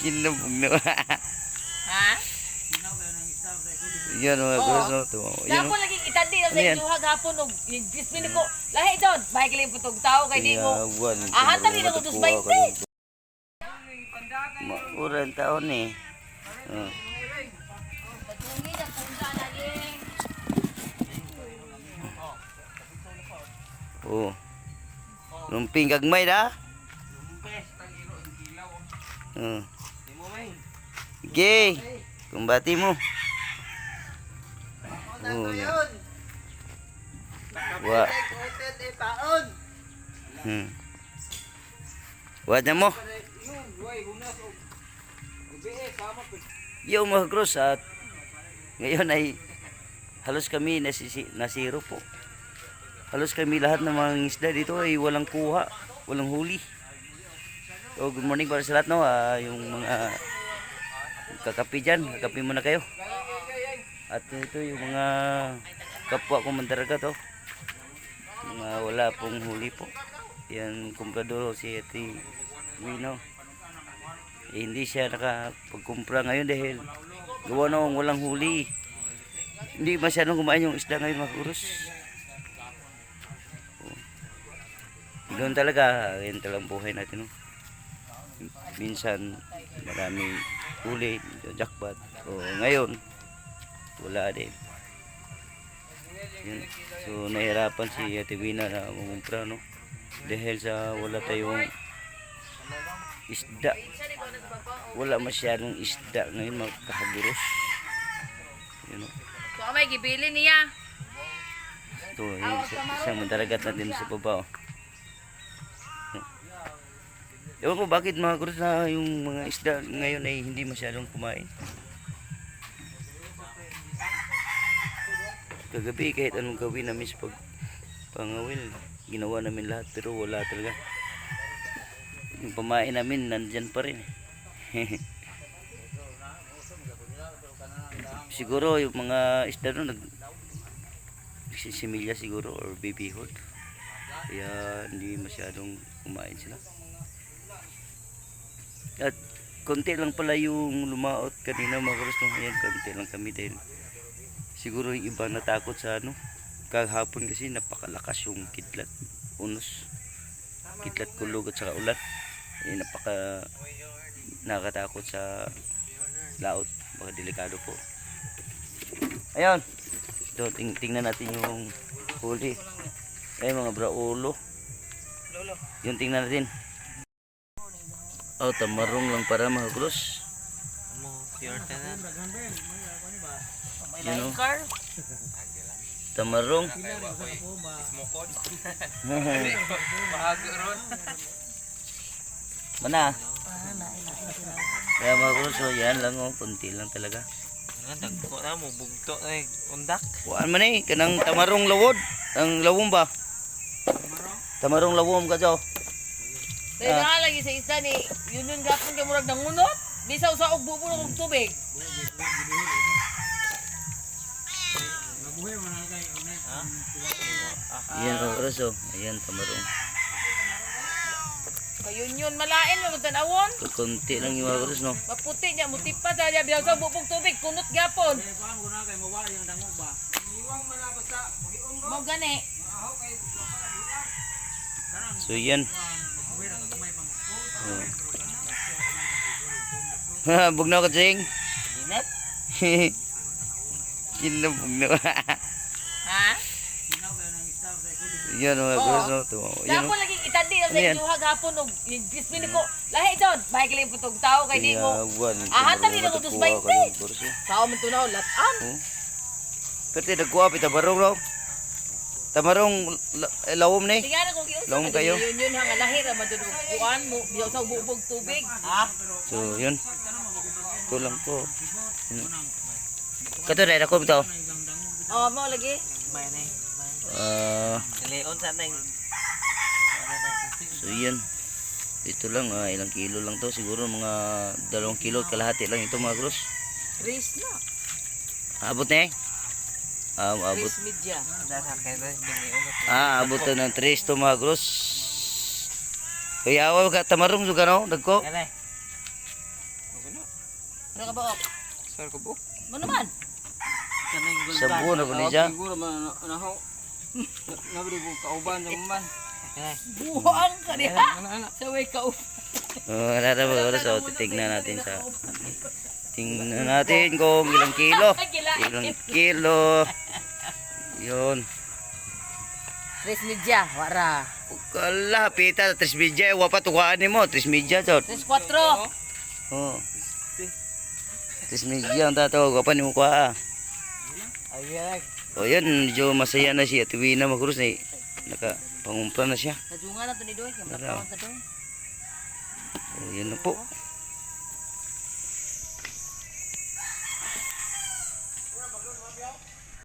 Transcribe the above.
Kinabog na. Ha? Yan mga guys, no? Ito, yan, Gapon lagi itandi na sa Ano yan? inyo hagapon og yung dismin ko. Lahi don, bahay kali putog tao kay di mo. Tinawan. Ah, hanta rin ako dos 20. Maurang taon eh. Oh. Patungi na punta na ning. Oh. Lumping gagmay da. Gay. Kumbati mo. Yan. Wa. Hmm. Wa na mo. Yo mga cross at ngayon ay halos kami nasisi, nasiro po. Halos kami lahat ng mga isda dito ay walang kuha, walang huli. So good morning para sa lahat no, ah, yung mga kakapi dyan, kakapi muna kayo. At ito yung mga kapwa ko mandaraga to. Mga wala pong huli po. Yan kumprador si Ate Wino. Eh, hindi siya nakapagkumpra ngayon dahil gawa na walang huli. Hindi masyadong kumain yung isda ngayon mga kurus. Doon talaga, yan talagang buhay natin. No? Minsan, maraming huli, jackpot. O ngayon, wala din. Yun. So, nahirapan si Ate Wina na mamumpra, no? Dahil sa wala tayong isda. Wala masyadong isda ngayon, mga kahaburos. Yun, no? So may gibili niya. Ito, isang madaragat natin sa baba. Oh. Ewan ko bakit mga kurus na yung mga isda ngayon ay hindi masyadong kumain. Kagabi kahit anong gawin namin sa pag pangawil, ginawa namin lahat pero wala talaga. Yung pamain namin nandyan pa rin. siguro yung mga isda doon nag nagsisimilya siguro or baby hold. Kaya hindi masyadong kumain sila. At konti lang pala yung lumaot kanina mga no. Ayan, konti lang kami dahil siguro yung iba natakot sa ano. Kahapon kasi napakalakas yung kidlat unos. Kidlat kulog at saka ulan. Eh, napaka nakatakot sa laot. Baka delikado po. Ayun. Ito, ting tingnan natin yung huli. Ay, mga braulo. Lolo. Yung tingnan natin. Oh, tamarong lang para mga cross. Mo, pure tanan. You know? Tamarong. Mana? Kaya mga cross, oh, yan lang oh, kunti lang talaga. Nga, dagko na mo, bugto na eh, undak. Kuan man eh, kanang tamarong lawod. Ang lawom ba? Tamarong lawom ka daw. Dahil na lagi sa isa ni yun yun gapon kay murag nangunot. Bisaw sa og bubulo og tubig. Yan cross oh. Ayan, tamarong. Kayun yun malain mo tanawon. Kunti lang yung cross, no? Maputi niya mutipa sa niya bisaw sa bubog tubig kunot gapon. Mo gani. So yan. Oh. Ha, bugnaw ka jing. Inat. Kinabog na. Ha? yan mga cross, no? Ito, yan, Gapon oh. lagi itandi na sa Ano yan? inyo hagapon og yung dismin ko. Lahi don, bahay kali putog tao kay di mo. Tinawan. Ah, hanta rin ako dos Kuha ka 20. ng kurso. Sao man tunaw latan. Oh. Pero nagkuha pa tabarong raw. Tamarong la- eh, lawom ni. Tingnan ko gyud. Long kayo? Yun yun hanga lahi ra man dun og kuan mo bisaw sa bubog tubig. Ha? So yun. Ito lang po. Yun. Kato na ako bitaw. Oh, mo lagi. Eh. Ah, Leon sa na so yan. Ito lang, ah, ilang kilo lang to. Siguro mga dalawang kilo at kalahati lang ito mga cross. Chris na. Abot na eh. Ah, abot. Na Leon. Ah, abot to ng 3 to mga cross. Kaya awa ka tamarong juga no, dagko. Ano ka ba? Sir ko po. Ano naman? Sa buo na po ni siya. Siguro man naho. Nabri ko kauban sa man. Buhang ka niya. Ana ana. Sa way ka up. Oh, ano na ba oras? So, titignan natin sa... Tingnan natin kung ilang kilo. Ilang kilo. Yun. Tres media, wara. Kala, pita, tres media. Wa pa tukaan mo. Tres media, chot. Tres cuatro. Oh. Tres media ang tatawag. Wa pa ni mo kwa. Ay O yan, medyo masaya na siya. Tuwi na magkurus na naka pangumpra na siya. Najungan na to ni Doy. Kaya makatawan sa Doy. O yan na po.